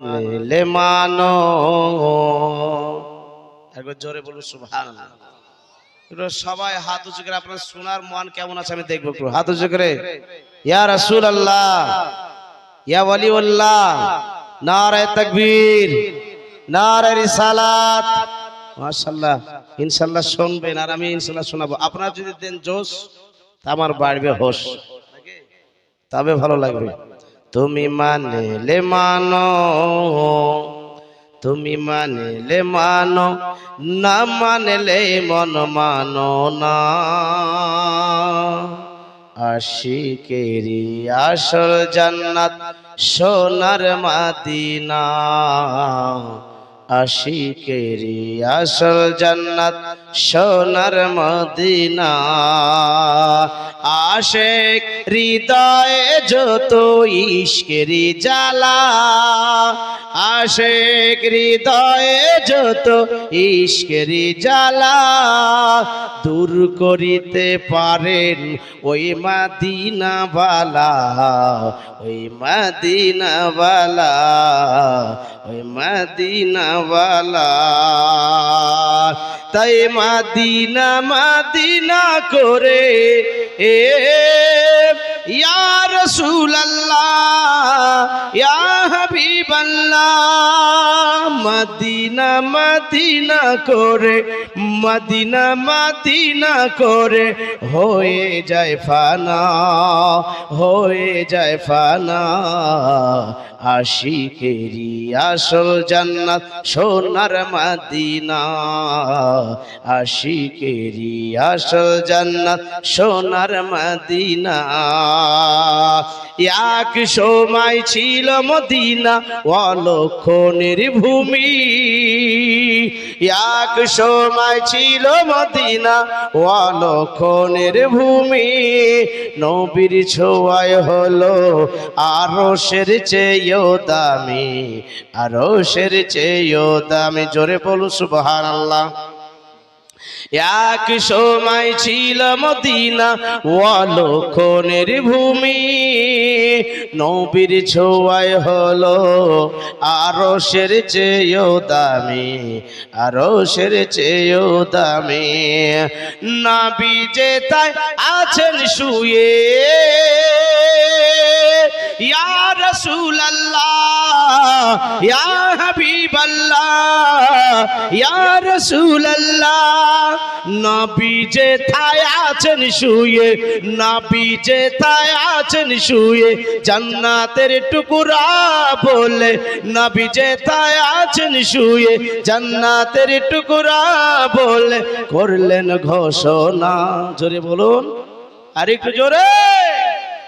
নিলে মানো। একবার জোরে বলুন সুভান সবাই হাত উঁচু করে আপনার সোনার মন কেমন আছে আমি দেখব হাত উঁচু করে। ইয়া রাসূল আল্লাহ ইয়া ওয়ালি উল্লাহ নারায়ে তাকবীর, নারায়ে রিসালাত। মাশাআল্লাহ, ইনশাআল্লাহ শুনবেন আর আমি ইনশাআল্লাহ শোনাবো। আপনারা যদি দেন জোশ আমার বাড়বে হোশ। তবে ভালো লাগবে। তুমি মানলে মানো, তুমি মানলে মানো, না মানলে মন মানো না। আশিকেরি আসল জান্নাত সোনার মাদিনা। আশিকেরি আসল জান্নাত সোনার মদিনা। আশেক হৃদয়ে যত ইশকেরি জ্বালা আশেক হৃদয়ে যত ইশকেরি জ্বালা দূর করিতে পারেন ওই মাদিনা বালা ওই মাদিনা বালা ওই মাদিনা বালা তাই মাদিনা মাদিনা করে এ মদিনা মদিনা করে মদিনা মদিনা করে হয়ে যায় ফানা হয়ে যায় ফানা। আশিকেরি আসল জান্নাত, সোনার মদিনা। আশিকেরি আসল জান্নাত, সোনার মদিনা। এক সময় ছিল মদিনা অলক্ষণের ভূমি এক সময় ছিল মদিনা অলক্ষণের ভূমি নবীর ছোঁয়ায় হলো আরও সের চেয়েও দামি চেয়েও দামি। জোরে বলু সুবহান আল্লাহ এক সময় ছিল মদিনা ভূমি, নবীর ছোঁয়ায় হলো আরও সের চেয়েও দামি, আরও সের চেয়েও দামি। নাবি যে তাই আছেন শুয়ে ইয়া হাবিবাল্লাহ, ইয়া রাসূলুল্লাহ, নবী যে থায় আছেন শুয়ে, নবী যে থায় আছেন শুয়ে, জান্নাতের টুকরা বলে নবী যে থায় আছেন শুয়ে, জান্নাতের টুকরা বলে করলেন ঘোষণা। জোরে বলুন আর একটু জোরে।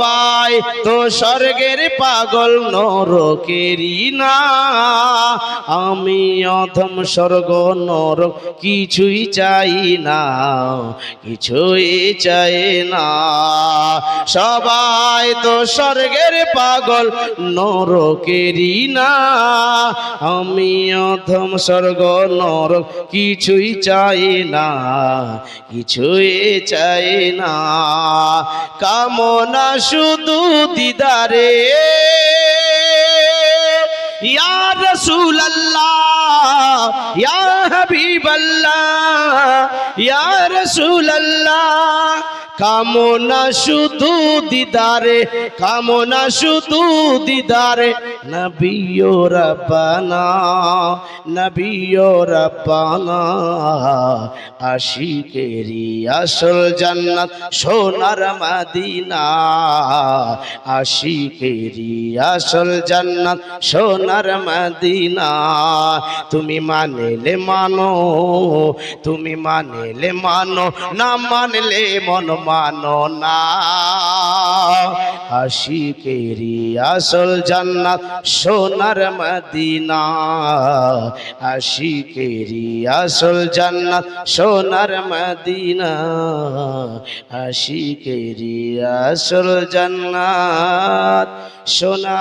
সবাই তো স্বর্গের পাগল নরকেরি না। আমি অধম স্বর্গ নরক কিছুই চাই না, কিছুই চাই না। সবাই তো স্বর্গের পাগল নরকেরি না। আমি অধম স্বর্গ নরক কিছুই চাই না, কিছুই চাই না। কামনা শুধু দিদারে। ইয়া রাসূলুল্লাহ ইয়া হাবিবাল্লাহ ইয়া রাসূলুল্লাহ। কামনা শুধু দিদারে, কামনা শুধু দিদারে। নবিয়ো রব্বানা নবিয়ো রব্বানা, আশিকেরি আসল জান্নাত সোনার মদিনা। আশিকেরি আসল জান্নাত সোনার মদিনা। তুমি মানলে মানো, তুমি মানলে মানো, না মানলে মন মানো না। আশিকেরি আসল জান্নাত, সোনার মদিনা। আশিকেরি আসল জান্নাত, সোনার মদিনা। আশিকেরি আসল জান্নাত, সোনার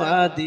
মদিনা।